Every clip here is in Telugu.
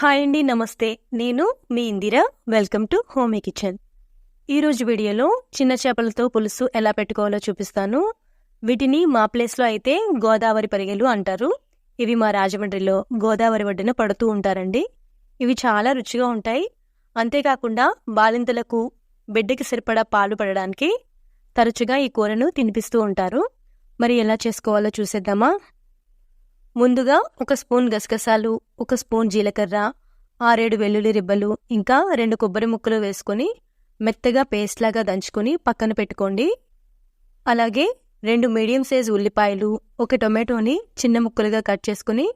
హాయ్ అండి నమస్తే. నేను మీ Indira. Welcome to homey kitchen. ఈరోజు వీడియోలో చిన్న చేపలతో పులుసు ఎలా పెట్టుకోవాలో చూపిస్తాను. వీటిని మా ప్లేస్లో అయితే గోదావరి పరిగెలు అంటారు. ఇవి మా రాజమండ్రిలో గోదావరి ఒడ్డున పడుతూ ఉంటారండి. ఇవి చాలా రుచిగా ఉంటాయి. అంతేకాకుండా బాలింతలకు బిడ్డకి సరిపడా పాలు పడడానికి తరచుగా ఈ కూరను తినిపిస్తూ ఉంటారు. మరి ఎలా చేసుకోవాలో చూసేద్దామా? ముందుగా ఒక స్పూన్ గసగసాలు ఒక స్పూన్ జీలకర్ర ఆరేడు వెల్లుల్లి రిబ్బలు ఇంకా రెండు కొబ్బరి ముక్కలు వేసుకొని మెత్తగా పేస్ట్ లాగా దంచుకొని పక్కన పెట్టుకోండి. అలాగే రెండు మీడియం సైజ్ ఉల్లిపాయలు ఒక టొమాటోని చిన్న ముక్కలుగా కట్ చేసుకుని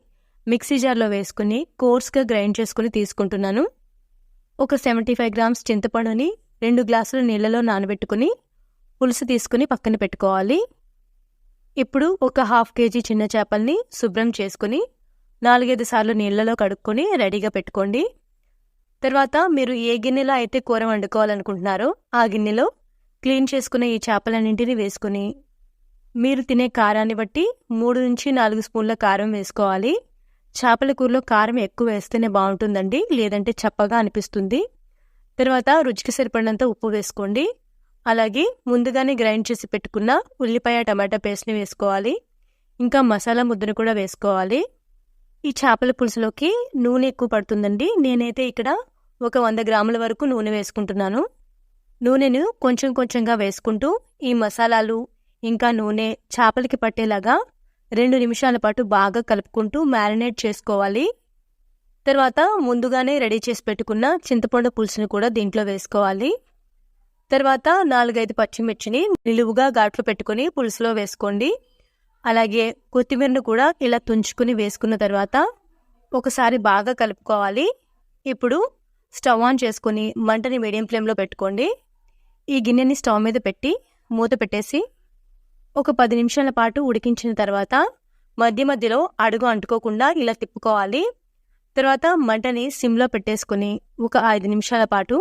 మిక్సీ జార్లో వేసుకుని కోర్స్గా గ్రైండ్ చేసుకుని తీసుకుంటున్నాను. ఒక సెవెంటీ ఫైవ్ గ్రామ్స్ చింతపండుని రెండు గ్లాసుల నీళ్ళలో నానబెట్టుకుని పులుసు తీసుకుని పక్కన పెట్టుకోవాలి. ఇప్పుడు ఒక హాఫ్ కేజీ చిన్న చేపల్ని శుభ్రం చేసుకుని నాలుగైదు సార్లు నీళ్ళలో కడుక్కొని రెడీగా పెట్టుకోండి. తర్వాత మీరు ఏ గిన్నెలో అయితే కూర వండుకోవాలనుకుంటున్నారో ఆ గిన్నెలో క్లీన్ చేసుకునే ఈ చేపలన్నింటినీ వేసుకుని మీరు తినే కారాన్ని బట్టి మూడు నుంచి నాలుగు స్పూన్ల కారం వేసుకోవాలి. చేపల కూరలో కారం ఎక్కువ వేస్తేనే బాగుంటుందండి లేదంటే చప్పగా అనిపిస్తుంది. తర్వాత రుచికి సరిపడినంత ఉప్పు వేసుకోండి. అలాగే ముందుగానే గ్రైండ్ చేసి పెట్టుకున్న ఉల్లిపాయ టమాటా పేస్ట్ని వేసుకోవాలి. ఇంకా మసాలా ముద్దను కూడా వేసుకోవాలి. ఈ చేపల పులుసులోకి నూనె ఎక్కువ పడుతుందండి. నేనైతే ఇక్కడ ఒక వంద గ్రాముల వరకు నూనె వేసుకుంటున్నాను. నూనెను కొంచెం కొంచెంగా వేసుకుంటూ ఈ మసాలాలు ఇంకా నూనె చేపలకి పట్టేలాగా రెండు నిమిషాల పాటు బాగా కలుపుకుంటూ మ్యారినేట్ చేసుకోవాలి. తర్వాత ముందుగానే రెడీ చేసి పెట్టుకున్న చింతపండు పులుసును కూడా దీంట్లో వేసుకోవాలి. తర్వాత నాలుగైదు పచ్చిమిర్చిని నిలువుగా ఘాట్లు పెట్టుకుని పులుసులో వేసుకోండి. అలాగే కొత్తిమీరను కూడా ఇలా తుంచుకుని వేసుకున్న తర్వాత ఒకసారి బాగా కలుపుకోవాలి. ఇప్పుడు స్టవ్ ఆన్ చేసుకుని మంటని మీడియం ఫ్లేమ్లో పెట్టుకోండి. ఈ గిన్నెని స్టవ్ మీద పెట్టి మూత పెట్టేసి ఒక పది నిమిషాల పాటు ఉడికించిన తర్వాత మధ్య మధ్యలో అడుగు అంటుకోకుండా ఇలా తిప్పుకోవాలి. తర్వాత మంటని సిమ్లో పెట్టేసుకుని ఒక ఐదు నిమిషాల పాటు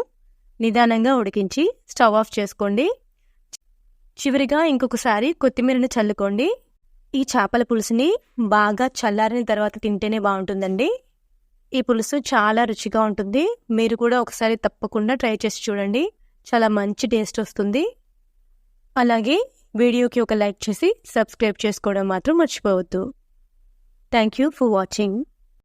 నిదానంగా ఉడికించి స్టవ్ ఆఫ్ చేసుకోండి. చివరిగా ఇంకొకసారి కొత్తిమీరని చల్లుకోండి. ఈ చేపల పులుసుని బాగా చల్లారిన తర్వాత తింటేనే బాగుంటుందండి. ఈ పులుసు చాలా రుచిగా ఉంటుంది. మీరు కూడా ఒకసారి తప్పకుండా ట్రై చేసి చూడండి. చాలా మంచి టేస్ట్ వస్తుంది. అలాగే వీడియోకి ఒక లైక్ చేసి సబ్స్క్రైబ్ చేసుకోవడం మాత్రం మర్చిపోవద్దు. Thank you for watching.